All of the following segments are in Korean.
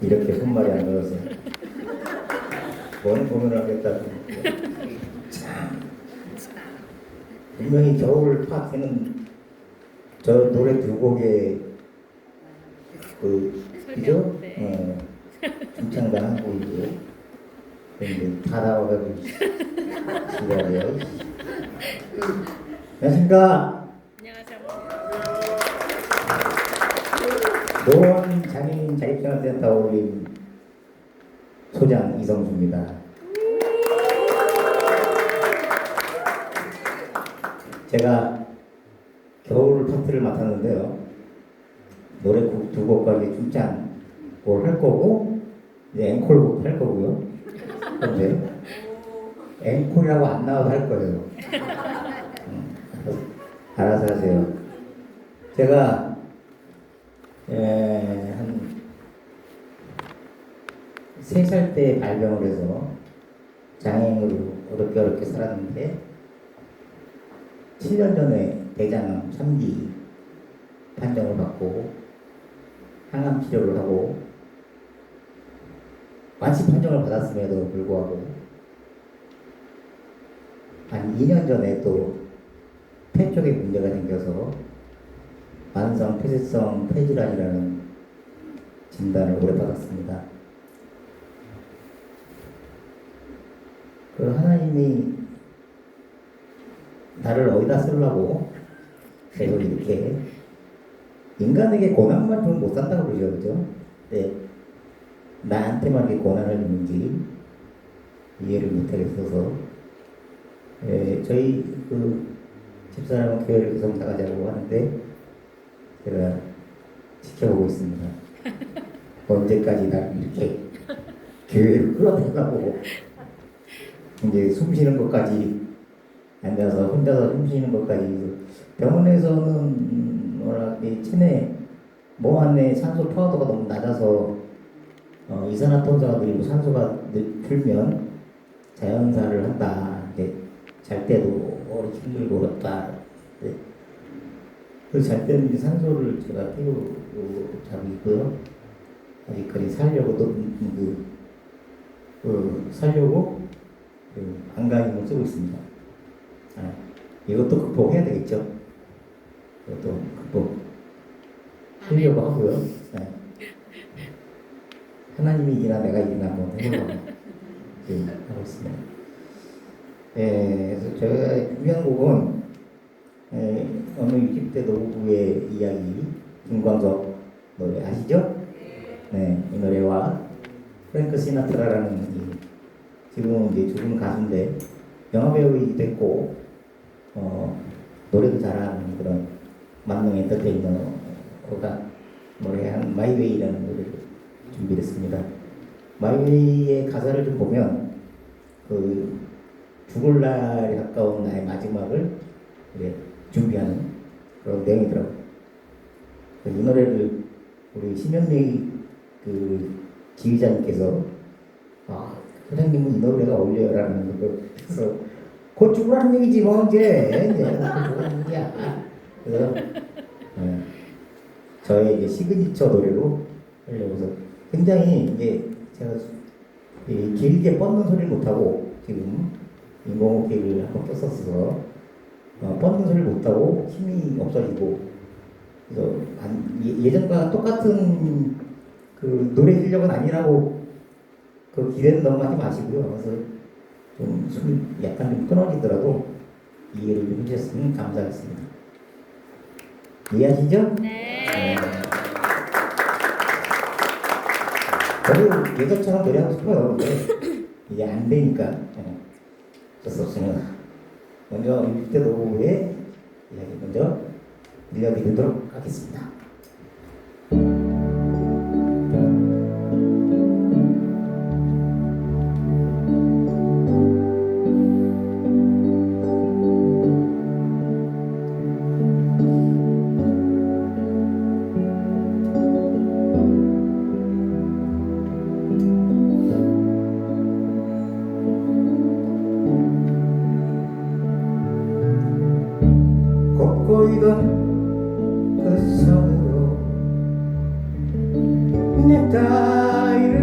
이렇게 손말이 안 들어서 뭔 고민을 하겠다고 참 분명히 겨울 파티는 저 노래 두 곡에 그 그죠? 네. 어, 중창단 한 곡이고 근데 다 나와가지고 지랄이야 안녕하십니까 안녕하세요. 노원 장애인 자립생활센터 어울림 소장 이성주입니다. 제가 겨울 파트를 맡았는데요. 노래 곡 두 곡과 이제 춤장 곡을 할 거고 이제 앵콜곡 할 거고요. 그런데 앵콜이라고 안 나와도 할 거예요. 음, 알아서 하세요. 제가 에, 한세 살 때 발병을 해서 장애인으로 어렵게 어렵게 살았는데 7년 전에 대장암 3기 판정을 받고 항암 치료를 하고 완치 판정을 받았음에도 불구하고 한 2년 전에 또 폐 쪽에 문제가 생겨서 만성 폐쇄성 폐질환이라는 진단을 오래 받았습니다. 그 하나님이 나를 어디다 쓰려고 계속 이렇게 인간에게 고난만 주면 못 산다고 그러죠, 그죠? 네. 나한테만 이렇게 고난을 주는지 이해를 못하겠어서 예, 저희 그 집사람은 교회를 계속 나가자고 하는데 제가 지켜보고 있습니다. 언제까지 날 이렇게 교회를 끌어내려고 이제 숨 쉬는 것까지 앉아서 혼자서 숨 쉬는 것까지 병원에서는 음, 뭐라 이 체내 몸 안에 산소 포화도가 너무 낮아서 어, 이산화탄소가 늘고 산소가 늘- 줄면 자연사를 한다. 이제 잘 때도 힘들고 어렵다. 네. 그잘 때는 이제 산소를 제가 태우고 자고 있고요. 아직까지 살려고 또 그, 그 살려고 그 안간힘을 쓰고 있습니다. 아, 이것도 극복해야 되겠죠. 이것도 극복 하려고 하고요. 네. 하나님이 이기나 내가 이기나 한번 해보려고 지금 하고 있습니다. 예, 그래서 제가 준비한 곡은 예, 어느 60대 노부부의 이야기 김광석 노래 아시죠? 네, 이 노래와 프랭크 시나트라라는 이 지금은 이제 죽은 가수인데 영화 배우이기도 했고 어, 노래도 잘하는 그런 만능 엔터테이너가 노래한 마이웨이라는 노래를 준비했습니다. 마이웨이의 가사를 좀 보면 그 죽을 날이 가까운 나의 마지막을 준비하는 그런 내용이더라고요. 그이 노래를 우리 심현미 그 지휘자님께서 아 소장님은 이 노래가 어울려요라는 걸 그래서 곧 죽으라는 얘기지 뭐 이제 이제 그런 얘기야. 그래서 예, 저의 이제 시그니처 노래로 하려고 해서 굉장히 이제 제가 이 길게 뻗는 소리를 못하고 지금 인공호흡기를 한번 꼈었어서 어, 뻗는 소리를 못 하고 힘이 없어지고 그래서 안- 예- 예전과 똑같은 그 노래 실력은 아니라고 그 기대는 너무 하지 마시고요. 그래서 좀숨 약간 좀 끊어지더라도 이해를 좀 해주셨으면 감사하겠습니다. 이해하시죠? 네. 저도 예전처럼 노래하고 싶어요. 근데 이게 안 되니까 예. 어쩔 수 없습니다. 먼저 60대 노부의 이야기 먼저 들려드리도록 하겠습니다. 끝선으로 내 따위를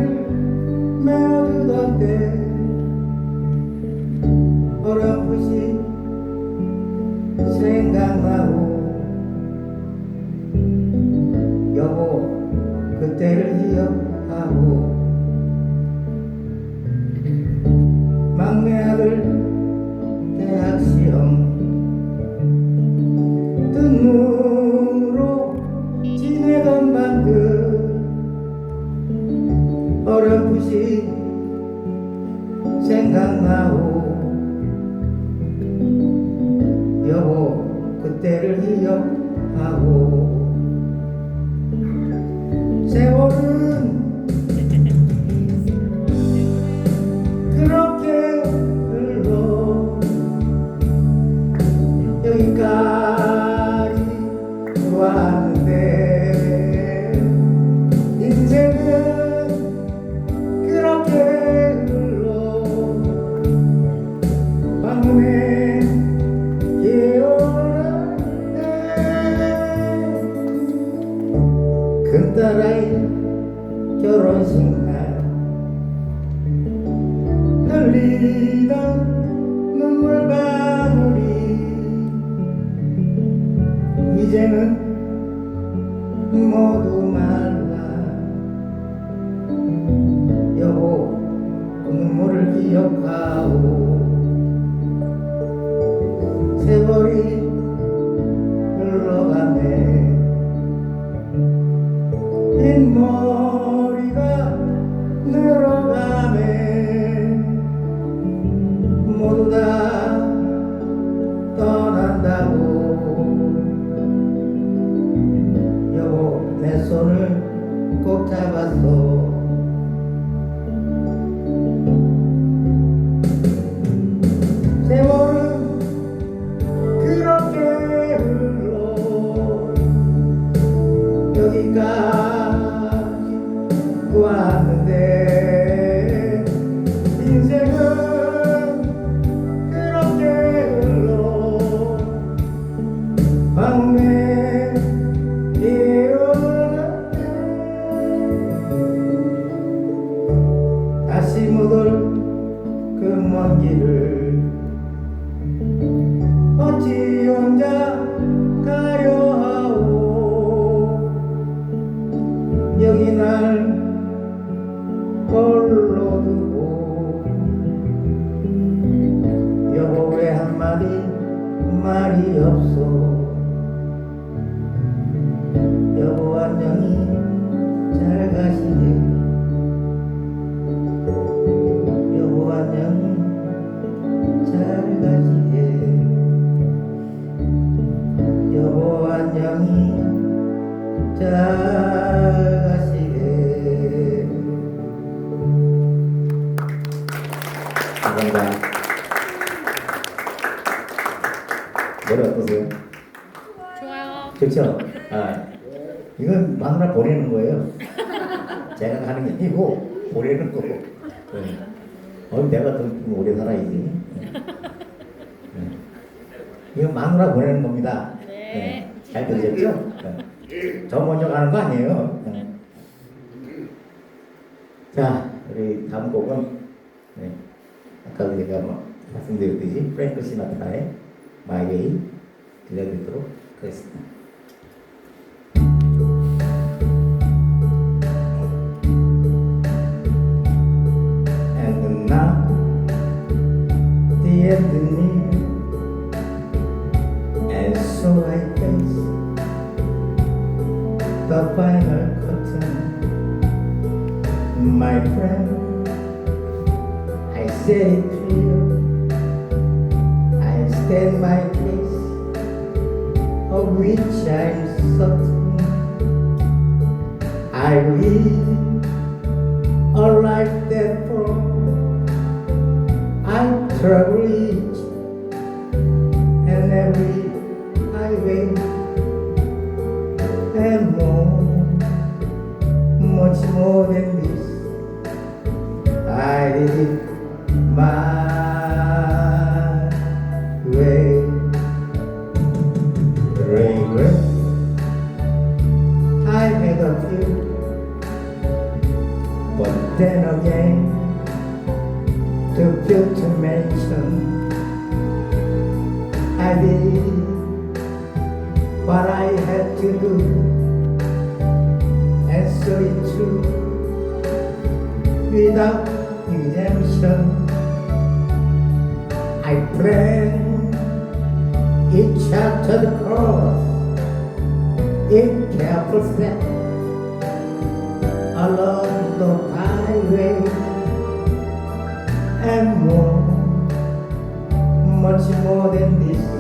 메어두던데 어렴풋이 생각하고 여보 그때를 딸아이 결혼식 날 흘리던 눈물 바늘이 이제는 모두 말라. 여보 그 눈물을 기억하고 세월이 흘러가 흰머리가 늘어 다시 못올 그먼 길을 어찌 혼자 가려 하오? 여기 날 홀로 두고 여보 왜 한마디 말이 없어 여보 안녕히 잘 가시네 어떠세요? 좋아요. 좋죠? 아, 이건 마누라 보내는 거예요 제가 하는 게 아니고 보내는 거고 네. 어, 내가 더좀 오래 살아야지 네. 이건 마누라 보내는 겁니다 네. 잘 들으셨죠? 네. 저 먼저 가는 거 아니에요. 네. 자, 우리 다음 곡은 네. 아까 제가 뭐 말씀드렸듯이 프랭크 My Way 들려 And Дмитро Кесна. The near And so I guess The final curtain My friend I say it clear I stand my of which I'm. I live a life that for I travel each and every highway and more, much more than this. I it my Did what I had to do, and so it true without redemption. I pray it chapter the cross, it careful step along the highway and more, much more than this.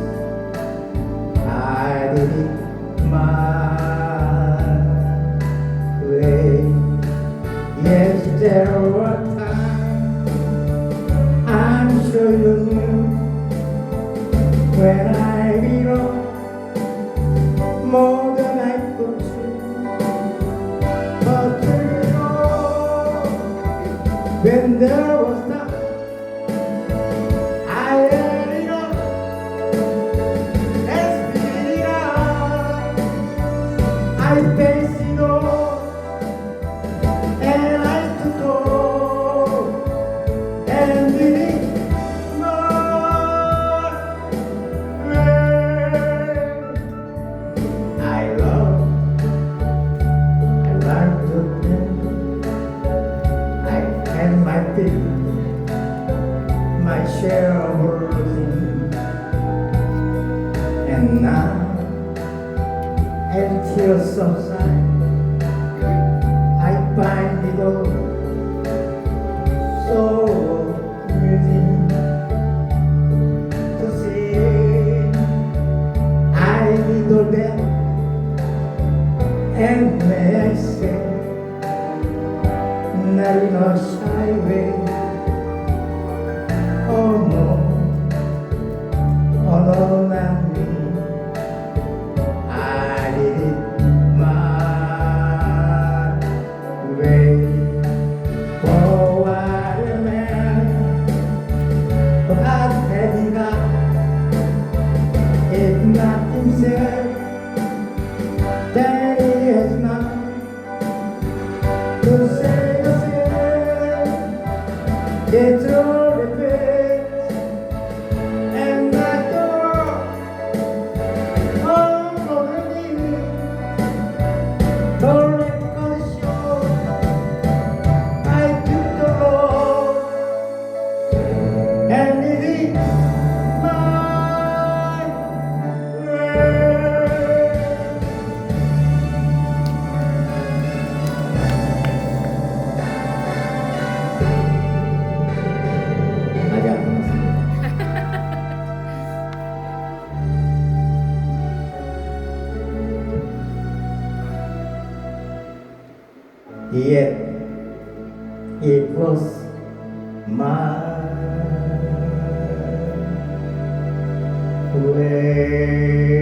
Vendeu there share. And now, empty your soul Yet it was my way.